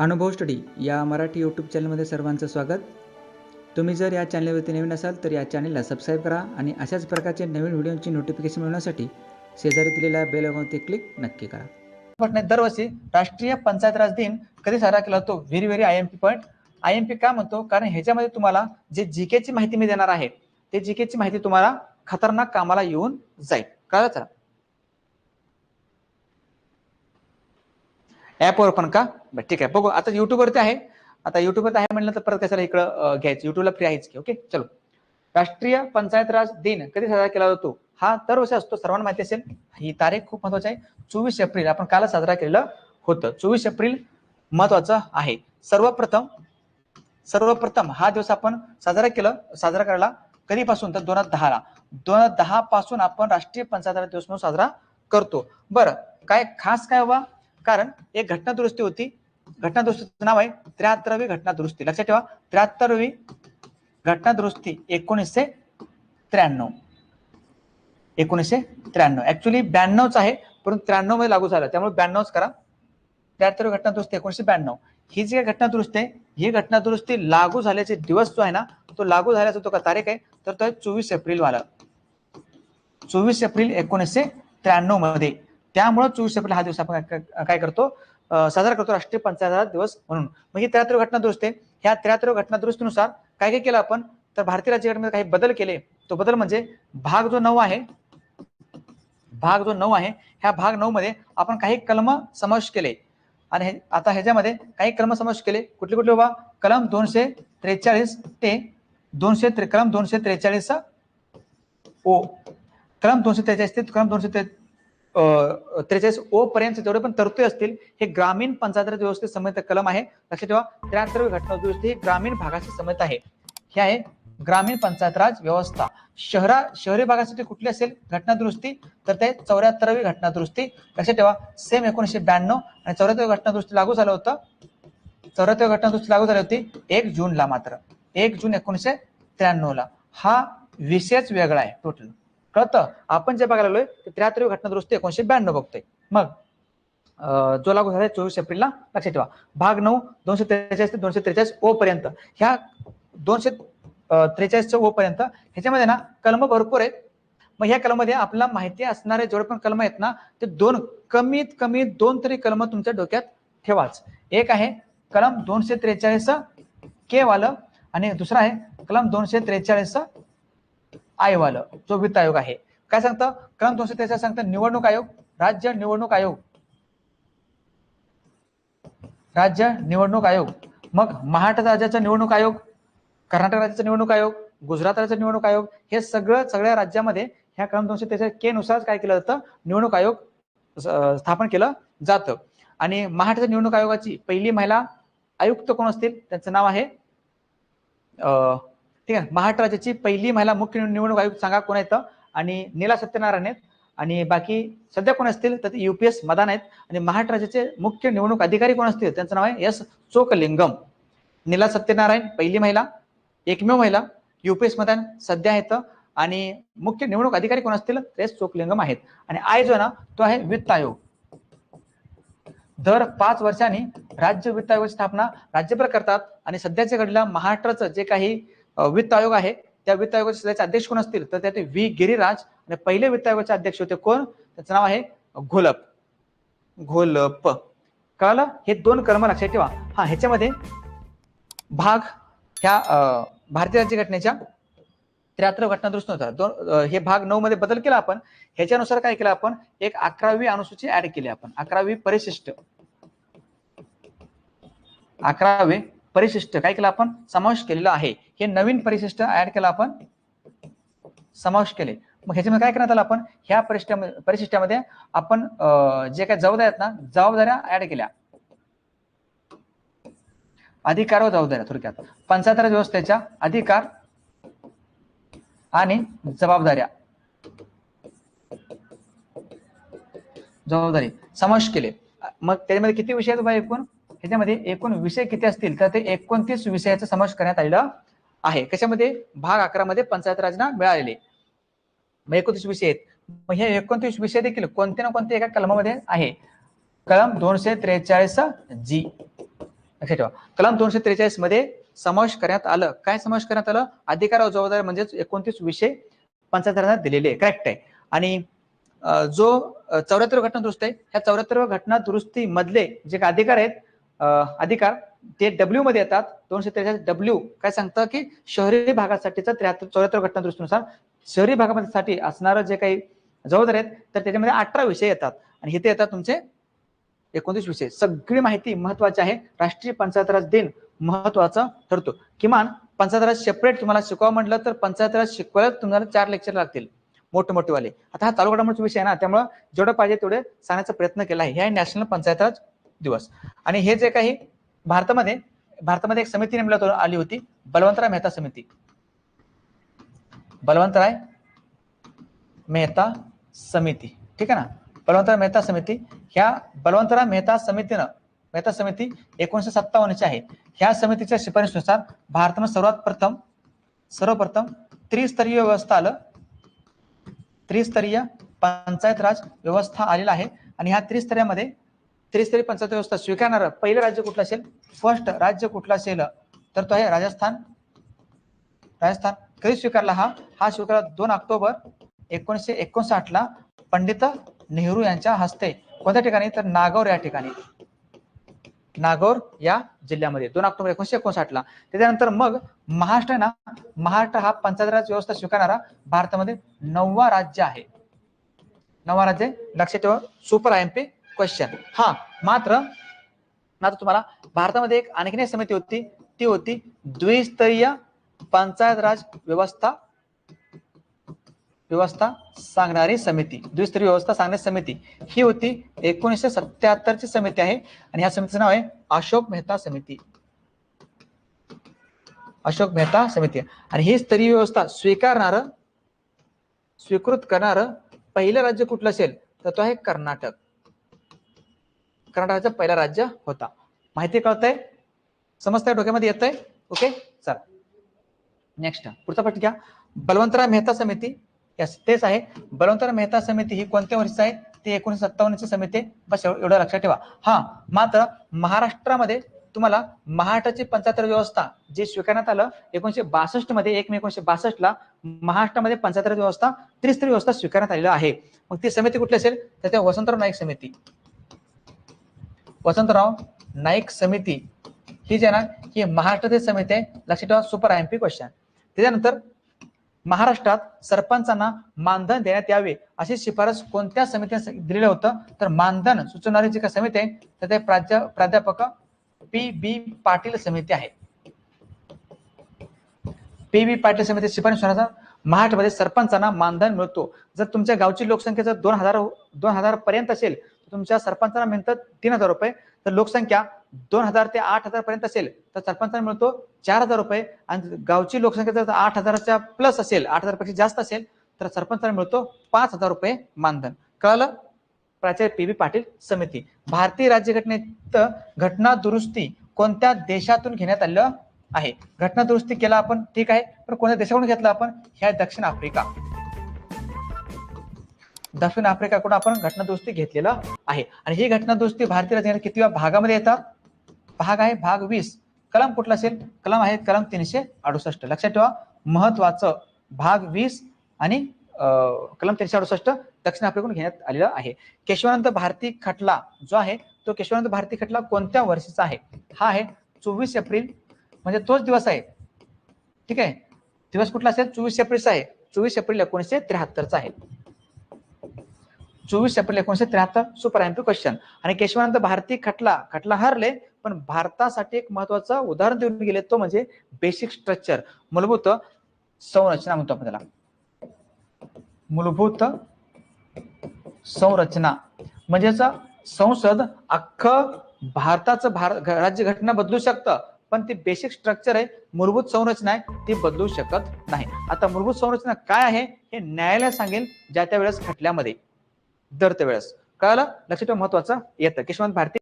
अनुभव स्टडी या मराठी यूट्यूब चॅनलमध्ये सर्वांचं स्वागत. तुम्ही जर या चॅनलवरती नवीन असाल तर या चॅनलला सबस्क्राईब करा आणि अशाच प्रकारचे नवीन व्हिडिओची नोटिफिकेशन मिळवण्यासाठी शेजारी दिलेल्या बेल आयकॉनवरती क्लिक नक्की करा. पटणे दरवर्षी राष्ट्रीय पंचायत राज दिन कधी साजरा केला जातो? Very very I M P point I M P का म्हणतो? कारण ह्याच्यामध्ये तुम्हाला जे जी केची माहिती मी देणार आहे ते जी केची माहिती तुम्हाला खतरनाक कामाला येऊन जाईल. कळलं चला ऍपवर पण का? बरं ठीक आहे. बघू. आता युट्यूबवरती आहे. आता YouTube आहे म्हणलं तर परत कशाला इकडं घ्यायचं? युट्यूबला फ्री आहेच की ओके चलो. राष्ट्रीय पंचायत राज दिन कधी साजरा केला जातो? हा दरवर्षी असतो. सर्वांना माहिती असेल. ही तारीख खूप महत्वाची आहे. चोवीस एप्रिल. आपण काल साजरा केलेलं होतं. चोवीस एप्रिल महत्वाचं आहे. सर्वप्रथम सर्वप्रथम हा दिवस आपण साजरा केलं साजरा करायला कधीपासून? तर दोन हजार दहाला दोन हजार दहा पासून आपण राष्ट्रीय पंचायत राज दिवस म्हणून साजरा करतो. बरं काय खास काय हवा? कारण एक घटना दुरुस्ती होती. घटना दुरुस्तीचं नाव आहे त्र्याहत्तरवी घटना दुरुस्ती लक्षात ठेवा त्र्याहत्तरवी घटना दुरुस्ती एकोणीसशे त्र्याण्णव. एकोणीसशे त्र्याण्णव. ऍक्च्युली ब्याण्णवच आहे परंतु त्र्याण्णवमध्ये लागू झालं. त्यामुळे ब्याण्णवच करा. त्र्याहत्तर घटना दुरुस्ती एकोणीसशे ब्याण्णव. ही जी घटना दुरुस्ती आहे ही घटना दुरुस्ती लागू झाल्याचे दिवस जो आहे ना तो लागू झाल्याचा तो का तारीख आहे तर तो आहे चोवीस एप्रिल वाला चोवीस एप्रिल एकोणीसशे त्र्याण्णवमध्ये त्यामुळे चोवीस एप्रिल हा दिवस आपण काय- करतो? साजरा करतो राष्ट्रीय पंचायत दिवस म्हणून. मग ही त्र्याहत्तर घटना दुरुस्त आहे. ह्या त्र्याहत्तर घटना दुरुस्तीनुसार काय काय केलं आपण? तर भारतीय राज्यघटनेमध्ये काही बदल केले. तो बदल म्हणजे भाग जो नऊ आहे भाग जो नऊ आहे ह्या भाग नऊ मध्ये आपण काही कलम समावेश केले. आणि आता ह्याच्यामध्ये काही कलम समावेश केले. कुठले कुठले बाबा? कलम दोनशे त्रेचाळीस ते दोनशे कलम दोनशे त्रेचाळीस ओ. कलम दोनशे त्रेचाळीस ते कलम दोनशे त्रेचाळीस ओ पर्यंत जेवढे पण तरतुदी असतील हे ग्रामीण पंचायत राज व्यवस्थेत संबंधित कलम आहे. लक्षात ठेवा त्र्याहत्तरवी घटना दुरुस्ती ही ग्रामीण भागाशी संबंधित आहे. हे आहे ग्रामीण पंचायत राज व्यवस्था. शहरा शहरी भागासाठी कुठली असेल घटना दुरुस्ती तर ते चौऱ्याहत्तरावी घटना दुरुस्ती लक्षात ठेवा सेम एकोणीसशे ब्याण्णव आणि चौऱ्याहत्तर घटना दुरुस्ती लागू झालं होतं. चौऱ्याहत्तर घटना दुरुस्ती लागू झाली होती एक जूनला मात्र. एक जून एकोणीसशे त्र्याण्णव ला हा विषयच वेगळा आहे टोटल कळतं. आपण जे बघायला लागलोय ते त्र्याहत्तरवी घटना दुरुस्ती एकोणीशे ब्याण्णव बघतोय. मग अं, जो लागू झाला चोवीस एप्रिलला लक्षात ठेवा. भाग नऊ दोनशे त्रेचाळीस ते दोनशे त्रेचाळीस ओ पर्यंत. ह्या दोनशे त्रेचाळीसच्या ओ पर्यंत ह्याच्यामध्ये ना कलम भरपूर आहेत. मग ह्या कलममध्ये आपल्याला माहिती असणारे जेवढे पण कलम आहेत ना ते दोन कमीत कमी दोन तरी कलम तुमच्या डोक्यात ठेवाच. एक आहे कलम दोनशे त्रेचाळीस के वालं आणि दुसरा आहे कलम दोनशे त्रेचाळीस आयोग आलं जो वित्त आयोग आहे. काय सांगतं? क्रम दोनशे त्रेचाळीस सांगतं निवडणूक आयोग राज्य निवडणूक आयोग. राज्य निवडणूक आयोग. मग महाराष्ट्र राज्याचा निवडणूक आयोग कर्नाटक राज्याचा निवडणूक आयोग गुजरात राज्याचा निवडणूक आयोग हे सगळं सगळ्या राज्यामध्ये ह्या क्रम दोनशे त्याच्या के नुसार काय केलं जातं? निवडणूक आयोग स्थापन केलं जातं. आणि महाराष्ट्र निवडणूक आयोगाची पहिली महिला आयुक्त कोण असतील? त्यांचं नाव आहे ठीक आहे? महाराष्ट्र राज्याची पहिली महिला मुख्य निवडणूक आयुक्त सांगा कोण येतं आणि नीला सत्यनारायण आहेत. आणि बाकी सध्या कोण असतील? तर युपीएस मदान आहेत. आणि महाराष्ट्र राज्याचे मुख्य निवडणूक अधिकारी कोण असतील? त्यांचं नाव आहे एस चोकलिंगम. नीला सत्यनारायण पहिली महिला. एकमेव महिला. युपीएस मदान सध्या आहेत. आणि मुख्य निवडणूक अधिकारी कोण असतील? तर एस चोकलिंगम आहेत. आणि आय जो आहे ना तो आहे वित्त आयोग. दर पाच वर्षांनी राज्य वित्त आयोगाची स्थापना राज्यभर करतात. आणि सध्याच्या घडीला महाराष्ट्राचं जे काही वित्त आयोग आहे. त्या वित्त आयोगाचे सध्याचे अध्यक्ष कोण असतील? तर त्यात व्ही. गिरिराज आणि पहिले वित्त आयोगाचे अध्यक्ष होते कोण? त्याचं नाव आहे घोलप. घोलप. कळलं? हे दोन कर्म लक्षात ठेवा. हा ह्याच्यामध्ये भाग ह्या अ, भारतीय राज्यघटनेच्या त्र्याहत्तर घटना दुरुस्त होता दोन हे भाग नऊ मध्ये बदल केला आपण. ह्याच्यानुसार काय केलं आपण? एक अकरावी अनुसूची ऍड केली आपण. अकरावी परिशिष्ट. अकरावे परिशिष्ट काय केलं आपण? समावेश केलेला आहे. हे नवीन परिशिष्ट ऍड केलं आपण. समावेश केले. मग ह्याच्यामध्ये काय करण्यात आलं आपण? ह्या परिशिष्टामध्ये परिशिष्टामध्ये आपण जे काही जबाबदाऱ्या आहेत ना जबाबदाऱ्या ऍड केल्या. अधिकार व जबाबदाऱ्या थोडक्यात. पंचायत राज व्यवस्थेच्या अधिकार आणि जबाबदाऱ्या. जबाबदारी. समावेश केले. मग त्याच्यामध्ये किती विषय आहेत एकूण? ह्याच्यामध्ये एकूण विषय किती असतील? तर ते एकोणतीस विषयाचा समावेश करण्यात आलेला आहे. कशामध्ये भाग अकरा मध्ये पंचायत राजना मिळालेले. मग एकोणतीस विषय आहेत. मग हे एकोणतीस विषय देखील कोणते ना कोणत्या एका कलमामध्ये आहे. कलम दोनशे त्रेचाळीस जी. लक्षात ठेवा. कलम दोनशे त्रेचाळीसमध्ये समावेश करण्यात आलं. काय समावेश करण्यात आलं? अधिकार व जबाबदारी म्हणजेच एकोणतीस विषय पंचायत दिलेले. आहे करेक्ट आहे. आणि जो चौऱ्याहत्तर घटना दुरुस्त आहे ह्या चौऱ्याहत्तर घटना दुरुस्ती मधले जे काही अधिकार आहेत अधिकार ते डब्ल्यू मध्ये येतात. दोनशे त्रेचाळीस डब्ल्यू काय सांगतं की शहरी भागासाठीचा त्र्याहत्तर चौऱ्याहत्तर घटना दृष्टीनुसार शहरी भागामध्ये साठी असणारं जे काही जबाबदारी आहेत तर त्याच्यामध्ये अठरा विषय येतात. आणि इथे येतात तुमचे एकोणतीस विषय. सगळी माहिती महत्वाची आहे. राष्ट्रीय पंचायत राज दिन महत्त्वाचा ठरतो. किमान पंचायत राज सेपरेट तुम्हाला शिकवा म्हटलं तर पंचायत राज शिकवायला तुम्हाला चार लेक्चर लागतील. मोठे मोठे वाले आता हा तालुका घडामोडीचा विषय आहे ना त्यामुळे जेवढं पाहिजे तेवढे सांगण्याचा प्रयत्न केला आहे. ह्या नॅशनल पंचायत राज दिवस. आणि हे जे काही भारतामध्ये भारतामध्ये एक समिती नेमण्यात आली होती बलवंतराय मेहता समिती. बलवंतराय मेहता समिती. ठीक आहे ना? बलवंतराय मेहता समिती. ह्या बलवंतराय मेहता समितीनं मेहता समिती एकोणीशे सत्तावन्नची आहे. ह्या समितीच्या शिफारशीनुसार भारतानं सर्वात प्रथम सर्वप्रथम त्रिस्तरीय व्यवस्था आलं. त्रिस्तरीय पंचायत राज व्यवस्था आलेला आहे. आणि ह्या त्रिस्तरीयामध्ये त्रिस्तरीय पंचायत व्यवस्था स्वीकारणारं. पहिलं राज्य कुठलं असेल? फर्स्ट राज्य कुठलं असेल? तर तो आहे राजस्थान. राजस्थान. कधी स्वीकारला हा? हा स्वीकारला दोन ऑक्टोबर एकोणीसशे एकोणसाठ ला पंडित नेहरू यांच्या हस्ते. कोणत्या ठिकाणी? तर नागौर या ठिकाणी. नागौर या जिल्ह्यामध्ये. दोन ऑक्टोबर एकोणीशे एकोणसाठ ला त्याच्यानंतर मग महाराष्ट्र आहे ना? महाराष्ट्र हा पंचायत राज व्यवस्था स्वीकारणारा भारतामध्ये नववा राज्य आहे. नववा राज्य लक्षात ठेवा. Super I M P question हा मात्र मात्र तुम्हाला भारतामध्ये एक आणखीन एक समिती होती. ती होती द्विस्तरीय पंचायत राज व्यवस्था व्यवस्था सांगणारी समिती. द्विस्तरीय व्यवस्था सांगणारी समिती. ही होती एकोणीसशे सत्याहत्तरची समिती आहे आणि ह्या समितीचं नाव आहे अशोक मेहता समिती. अशोक मेहता समिती. आणि ही स्तरीय व्यवस्था स्वीकारणार स्वीकृत करणार पहिलं राज्य कुठलं असेल? तर तो आहे कर्नाटक. कर्नाटकाचा पहिला राज्य होता. माहिती कळतंय? समजतंय? डोक्यामध्ये येतंय? ओके चला. नेक्स्ट पुढचा प्रश्न घ्या. बलवंतराव मेहता समिती. तेच आहे. बलवंतराव मेहता समिती ही कोणत्या वर्षीची आहे? ते एकोणीशे सत्तावन्नची समिती. बस एवढं लक्षात ठेवा. हा मात्र महाराष्ट्रामध्ये तुम्हाला महाराष्ट्राची पंचायत व्यवस्था जे स्वीकारण्यात आलं एकोणीशे बासष्टमध्ये एक मे एकोणीशे बासष्ट ला महाराष्ट्रामध्ये पंचायत व्यवस्था त्रिस्तरीय व्यवस्था स्वीकारण्यात आलेली आहे. मग ती समिती कुठली असेल? तर त्या वसंतराव नाईक समिती. वसंतराव नाईक समिती. ही जी आहे ना ही महाराष्ट्रातील समिती आहे. लक्षात ठेवा super I M P question त्याच्यानंतर महाराष्ट्रात सरपंचांना मानधन देण्यात यावे अशी शिफारस कोणत्या समितीने दिलेलं होतं? तर मानधन सुचवणारी जी काही समिती आहे तर ते प्राध्या प्राध्यापक पी बी पाटील समिती आहे. पी बी पाटील समिती शिफारस महाराष्ट्रामध्ये सरपंचांना मानधन मिळतो. जर तुमच्या गावची लोकसंख्या जर दोन हजार दोन हजार पर्यंत असेल तुमच्या सरपंचांना मिळतात तीन हजार रुपये तर लोकसंख्या दोन हजार ते आठ हजार पर्यंत असेल तर सरपंचांना मिळतो चार हजार रुपये. आणि गावची लोकसंख्या जर आठ हजाराच्या प्लस असेल आठ हजारपेक्षा जास्त असेल तर सरपंचांना मिळतो पाच हजार रुपये मानधन. कळलं? प्राचार्य पी बी पाटील समिती. भारतीय राज्यघटनेत घटना दुरुस्ती कोणत्या देशातून घेण्यात आलं आहे? घटना दुरुस्ती केला आपण ठीक आहे पण कोणत्या देशाकडून घेतलं आपण? ह्या दक्षिण आफ्रिका. दक्षिण आफ्रिकाकडून आपण घटनादुरुस्ती घेतलेलं आहे. आणि ही घटनादुरुस्ती भारतीय राज्याने किती भागामध्ये येतात? भाग आहे भाग वीस. कलम कुठला असेल? कलम आहे कलम तीनशे अडुसष्ट. लक्षात ठेवा महत्वाचं भाग वीस आणि कलम तीनशे अडुसष्ट दक्षिण आफ्रिकेकडून घेण्यात आलेला आहे. केशवानंद भारती खटला जो आहे तो केशवानंद भारती खटला कोणत्या वर्षीचा आहे? हा आहे चोवीस एप्रिल म्हणजे तोच दिवस आहे. ठीक आहे? दिवस कुठला असेल? चोवीस एप्रिलचा आहे. चोवीस एप्रिल एकोणीसशे त्र्याहत्तरचा आहे. चोवीस एप्रिल एकोणीशे त्र्याहत्तर सुपर एमपी क्वेश्चन आणि केशवानंद भारती खटला खटला हरले पण भारतासाठी एक महत्वाचं उदाहरण देऊन गेले तो म्हणजे बेसिक स्ट्रक्चर मूलभूत संरचना म्हणतो आपण त्याला. मूलभूत संरचना. म्हणजेच संसद अख्खं भारताचं भारत राज्य घटना बदलू शकतं पण ती बेसिक स्ट्रक्चर आहे मूलभूत संरचना आहे ती बदलू शकत नाही. आता मूलभूत संरचना काय आहे हे न्यायालय सांगेल ज्या त्या वेळेस खटल्यामध्ये. दर त्या वेळेस. कळालं? लक्षात ठेवा महत्वाचं येतं. किशवंत भारती